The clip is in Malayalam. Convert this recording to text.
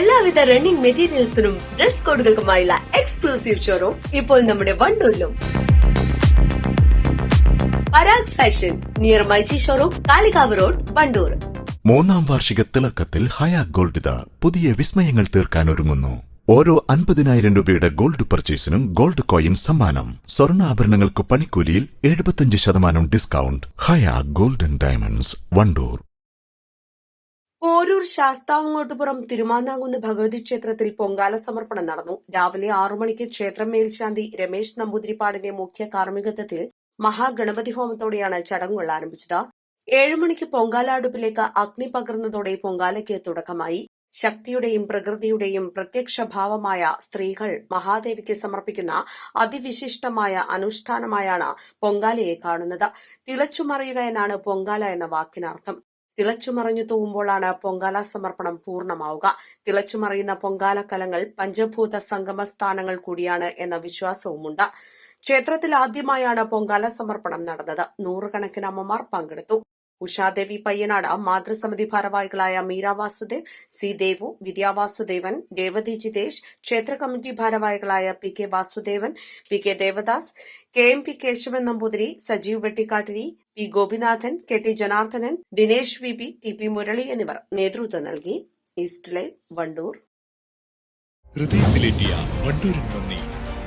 എല്ലാവിധ റണ്ണിംഗ് മെറ്റീരിയൽസിനും ഡ്രസ് കോഡുകൾക്കുമായുള്ള എക്സ്ക്ലൂസീവ് ഷോറൂം ഇപ്പോൾ നമ്മുടെ വണ്ടൂരിലും. Parag fashion near MyG showroom Kalikavu road Wandoor മൂന്നാം വാർഷിക തിളക്കത്തിൽ ഹയാ ഗോൾഡ് പുതിയ വിസ്മയങ്ങൾ തീർക്കാൻ ഒരുങ്ങുന്നു. ഓരോ അൻപതിനായിരം രൂപയുടെ ഗോൾഡ് പർച്ചേസിനും ഗോൾഡ് കോയിൻ സമ്മാനം. സ്വർണാഭരണങ്ങൾക്ക് പണിക്കൂലിയിൽ എഴുപത്തിയഞ്ച് ശതമാനം discount Haya golden diamonds Wandoor Poroor Sasthavangottupuram Thirumanakunnu Bhagavathi ക്ഷേത്രത്തിൽ പൊങ്കാല സമർപ്പണം നടന്നു. രാവിലെ ആറു മണിക്ക് ക്ഷേത്രം മേൽശാന്തി രമേശ് നമ്പൂതിരിപ്പാടിന്റെ മുഖ്യ കാർമ്മികത്വത്തിൽ മഹാഗണപതി ഹോമത്തോടെയാണ് ചടങ്ങുകൾ ആരംഭിച്ചത്. ഏഴു മണിക്ക് പൊങ്കാല അടുപ്പിലേക്ക് അഗ്നി പകർന്നതോടെ പൊങ്കാലയ്ക്ക് തുടക്കമായി. ശക്തിയുടെയും പ്രകൃതിയുടെയും പ്രത്യക്ഷഭാവമായ സ്ത്രീകൾ മഹാദേവിക്ക് സമർപ്പിക്കുന്ന അതിവിശിഷ്ടമായ അനുഷ്ഠാനമായാണ് പൊങ്കാലയെ കാണുന്നത്. തിളച്ചുമറിയുക എന്നാണ് പൊങ്കാല എന്ന വാക്കിനർത്ഥം. തിളച്ചുമറിഞ്ഞു തൂവുമ്പോഴാണ് പൊങ്കാല സമർപ്പണം പൂർണമാവുക. തിളച്ചുമറിയുന്ന പൊങ്കാല കലങ്ങൾ പഞ്ചഭൂത സംഗമ സ്ഥാനങ്ങൾ കൂടിയാണ് എന്ന വിശ്വാസവുമുണ്ട്. ക്ഷേത്രത്തിൽ ആദ്യമായാണ് പൊങ്കാല സമർപ്പണം നടന്നത്. നൂറുകണക്കിന് അമ്മമാർ പങ്കെടുത്തു. ഉഷാദേവി പയ്യനാട് മാതൃസമിതി ഭാരവാഹികളായ മീര വാസുദേവ് സി ദേവു വിദ്യാ വാസുദേവൻ രേവതി ജിതേഷ് ക്ഷേത്ര കമ്മിറ്റി ഭാരവാഹികളായ P K Vasudevan P K Devadas K M P Kesavan Namboothiri Sajeev Vettikkattiri P Gopinathan K T Janardhanan Dinesh V P T P Murali എന്നിവർ നേതൃത്വം നൽകി. ഈസ്റ്റ്ലെ വണ്ടൂർ. ഹൃദയത്തിലേറ്റിയ വണ്ടൂരിന് നന്ദി.